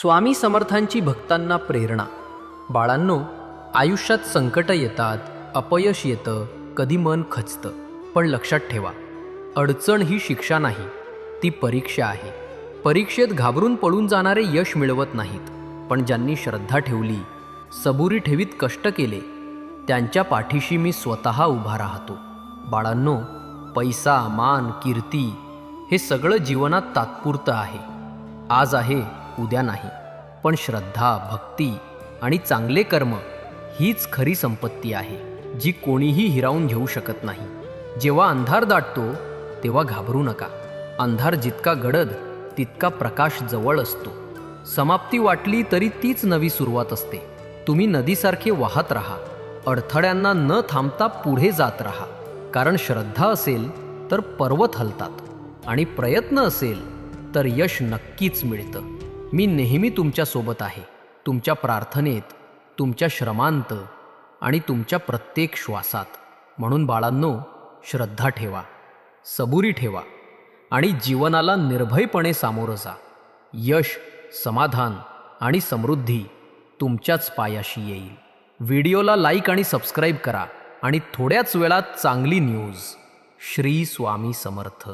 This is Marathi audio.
स्वामी समर्थांची भक्तांना प्रेरणा. बाळांनो आयुष्यात संकटं येतात अपयश येतं कधी मन खचतं. पण लक्षात ठेवा अडचण ही शिक्षा नाही ती परीक्षा आहे. परीक्षेत घाबरून पळून जाणारे यश मिळवत नाहीत पण ज्यांनी श्रद्धा ठेवली सबुरी ठेवीत कष्ट केले त्यांच्या पाठीशी मी स्वतः उभा राहतो. बाळांनो पैसा मान कीर्ती हे सगळं जीवनात तात्पुरतं आहे. आज आहे उद्या नाही. पण श्रद्धा भक्ती आणि चांगले कर्म हीच खरी संपत्ती आहे जी कोणीही हिरावून घेऊ शकत नाही. जेव्हा अंधार दाटतो तेव्हा घाबरू नका. अंधार जितका गडद तितका प्रकाश जवळ असतो. समाप्ती वाटली तरी तीच नवी सुरुवात असते. तुम्ही नदीसारखे वाहत राहा. अडथळ्यांना न थांबता पुढे जात राहा. कारण श्रद्धा असेल तर पर्वत हलतात. आणि प्रयत्न असेल तर यश नक्कीच मिळतं. मी नेहमी तुमच्यासोबत आहे. तुमच्या प्रार्थनेत तुमच्या श्रमांत आणि तुमच्या प्रत्येक श्वासात. म्हणून बाळांनो श्रद्धा ठेवा. सबुरी ठेवा. आणि जीवनाला निर्भयपणे सामोरं जा. यश समाधान आणि समृद्धी तुमच्याच पायाशी येईल. व्हिडिओला लाईक आणि सबस्क्राईब करा आणि थोड्याच वेळात चांगली न्यूज. श्री स्वामी समर्थ.